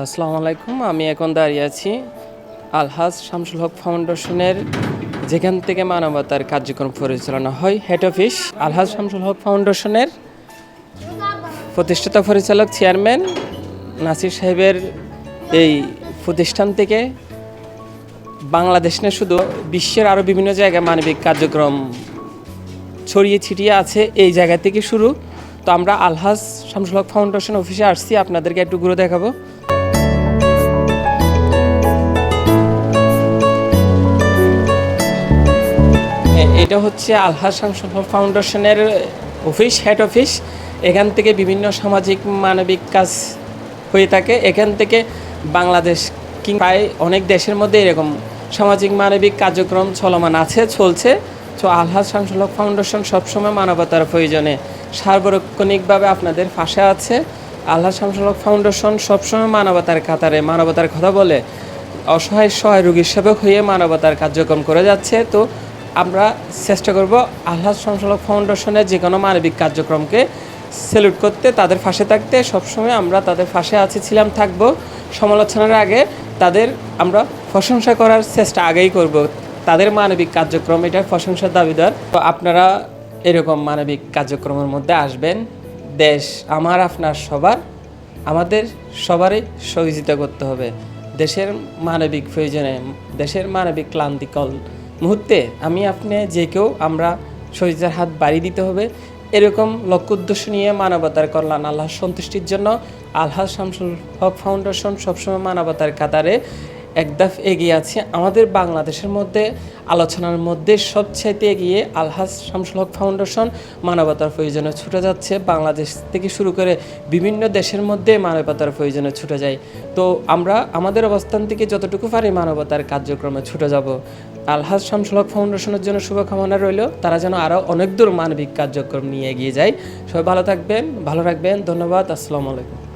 আসসালামু আলাইকুম, আমি এখন দাঁড়িয়ে আছি আলহাজ শামসুল হক ফাউন্ডেশনের, যেখান থেকে মানবতার কার্যক্রম পরিচালনা হয় হেড অফিস আলহাজ শামসুল হক ফাউন্ডেশনের প্রতিষ্ঠাতা পরিচালক চেয়ারম্যান নাসির সাহেবের এই প্রতিষ্ঠান থেকে বাংলাদেশ না শুধু বিশ্বের আরও বিভিন্ন জায়গায় মানবিক কার্যক্রম ছড়িয়ে ছিটিয়ে আছে, এই জায়গা থেকে শুরু। তো আমরা আলহাজ শামসুল হক ফাউন্ডেশন অফিসে আসছি, আপনাদেরকে একটু ঘুরে দেখাবো। এটা হচ্ছে আলহাজ শামসুল ফাউন্ডেশনের অফিস হেড অফিস এখান থেকে বিভিন্ন সামাজিক, মানবিক কাজ হয়ে থাকে। এখান থেকে বাংলাদেশ কিংবা প্রায় অনেক দেশের মধ্যে এরকম সামাজিক, মানবিক কার্যক্রম চলমান আছে, চলছে। তো আলহাজ শামসুল ফাউন্ডেশন সবসময় মানবতার প্রয়োজনে সার্বক্ষণিকভাবে আপনাদের পাশে আছে। আলহাজ শামসুল হক ফাউন্ডেশন সবসময় মানবতার কাতারে, মানবতার কথা বলে অসহায়, সহায় রোগীর সেবক হয়ে মানবতার কার্যক্রম করে যাচ্ছে। তো আমরা চেষ্টা করব আল্লাহ সংসলক ফাউন্ডেশনের যে কোনো মানবিক কার্যক্রমকে সেলুট করতে, তাদের পাশে থাকতে, সবসময় আমরা তাদের পাশে আছি, ছিলাম, থাকব। সমালোচনার আগে তাদের আমরা প্রশংসা করার চেষ্টা আগেই করব। তাদের মানবিক কার্যক্রম, এটা প্রশংসার দাবিদার। তো আপনারা এরকম মানবিক কার্যক্রমের মধ্যে আসবেন। দেশ আমার, আপনার, সবার। আমাদের সবারই সহযোগিতা করতে হবে। দেশের মানবিক প্রয়োজনে, দেশের মানবিক ক্লান্তিকল মুহূর্তে আমি আপনি যে কেউ, আমরা সহযোগিতার হাত বাড়িয়ে দিতে হবে। এরকম লক্ষ্য উদ্দেশ্য নিয়ে মানবতার কল্যাণ, আল্লাহর সন্তুষ্টির জন্য আলহাজ শামসুল হক ফাউন্ডেশন সবসময় মানবতার কাতারে একদাফ এগিয়ে আছে। আমাদের বাংলাদেশের মধ্যে, আলোচনার মধ্যে সবচাইতে এগিয়ে আলহাজ শামসুল হক ফাউন্ডেশন মানবতার প্রয়োজনে ছুটে যাচ্ছে। বাংলাদেশ থেকে শুরু করে বিভিন্ন দেশের মধ্যে মানবতার প্রয়োজনে ছুটে যায়। তো আমরা আমাদের অবস্থান থেকে যতটুকু পারি মানবতার কার্যক্রমে ছুটে যাব। আলহাজ শামসুল হক ফাউন্ডেশনের জন্য শুভকামনা রইল। তারা যেন আরও অনেক দূর মানবিক কার্যক্রম নিয়ে এগিয়ে যায়। সবাই ভালো থাকবেন, ভালো রাখবেন। ধন্যবাদ। আসসালামু আলাইকুম।